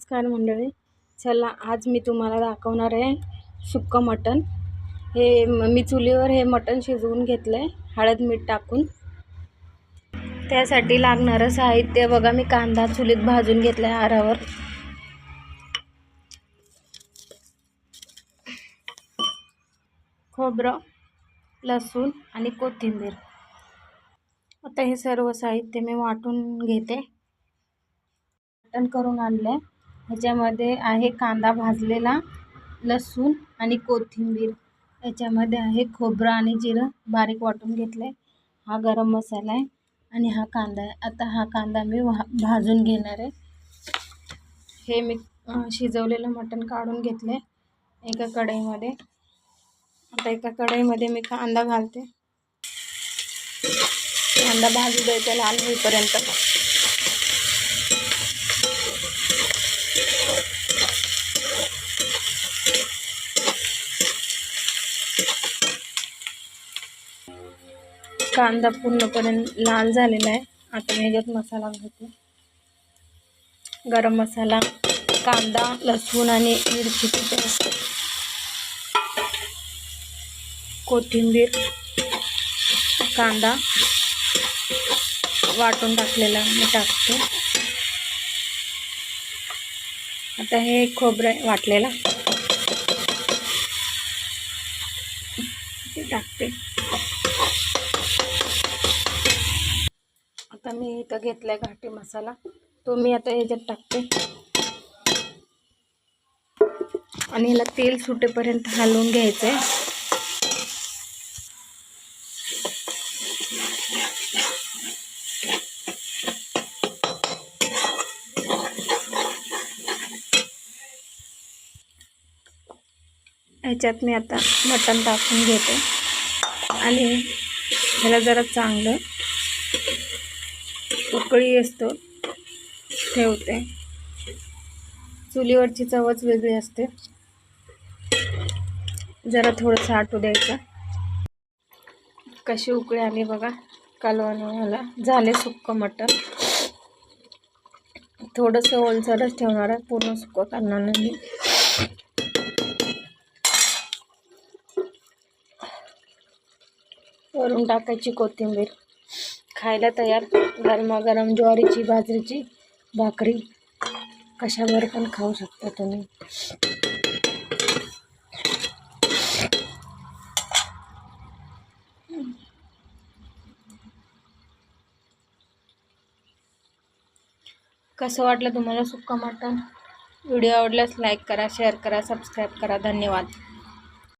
नमस्कार मंडळी. चला आज मी तुम्हाला दाखवणार आहे सुक्कं मटण. हे मी चुलीवर हे मटण शिजवून घेतलं आहे हळद मीठ टाकून. त्यासाठी लागणारं साहित्य बघा मी कांदा चुलीत भाजून घेतला आहे आरावर. खोबरं लसूण आणि कोथिंबीर. आता हे सर्व साहित्य मी वाटून घेते. मटण करून आणलं आहे ह्याच्यामध्ये आहे कांदा भाजलेला लसूण आणि कोथिंबीर. याच्यामध्ये आहे खोबरं आणि जिरं. बारीक वाटून घेतलं आहे हा गरम मसाला आहे आणि हा कांदा आहे. आता हा कांदा मी भा भाजून घेणार आहे. हे मी शिजवलेलं मटण काढून घेतलं आहे एका कढईमध्ये. आता एका कढईमध्ये मी कांदा घालते. कांदा भाजू द्यायचा लाल होईपर्यंत. कांदा पूर्णपणे लाल झालेला आहे. आता मी ह्याच्यात मसाला घालते. गरम मसाला कांदा लसूण आणि मिरचीची पेस्ट कोथिंबीर कांदा वाटून टाकलेला मी टाकते. आता हे खोबरं आहे वाटलेला. ते टाकते. मी इथं घेतलाय घाटी मसाला. तो मी आता ह्याच्यात टाकते. आणि ह्याला तेल सुटेपर्यंत हलवून घ्यायचं आहे ह्याच्यात मी आता मटण टाकून घेते. आणि ह्याला जरा चांगलं उकळी असतो. ठेवते. चुलीवरची चवच वेगळी असते. जरा थोडंसं आटू द्यायचं. कशी उकळी आली बघा. कालवणाला झाले सुकं मटण थोडंसं ओलसरच ठेवणार आहे. पूर्ण सुकं करणार नाही वरून टाकायची कोथिंबीर. खायला तयार. गरमागरम ज्वारीची बाजरीची भाकरी कशावर पण खाऊ शकता तुम्ही. कसं वाटलं तुम्हाला सुक्का मटण? व्हिडिओ आवडल्यास लाईक करा शेअर करा सबस्क्राईब करा. धन्यवाद.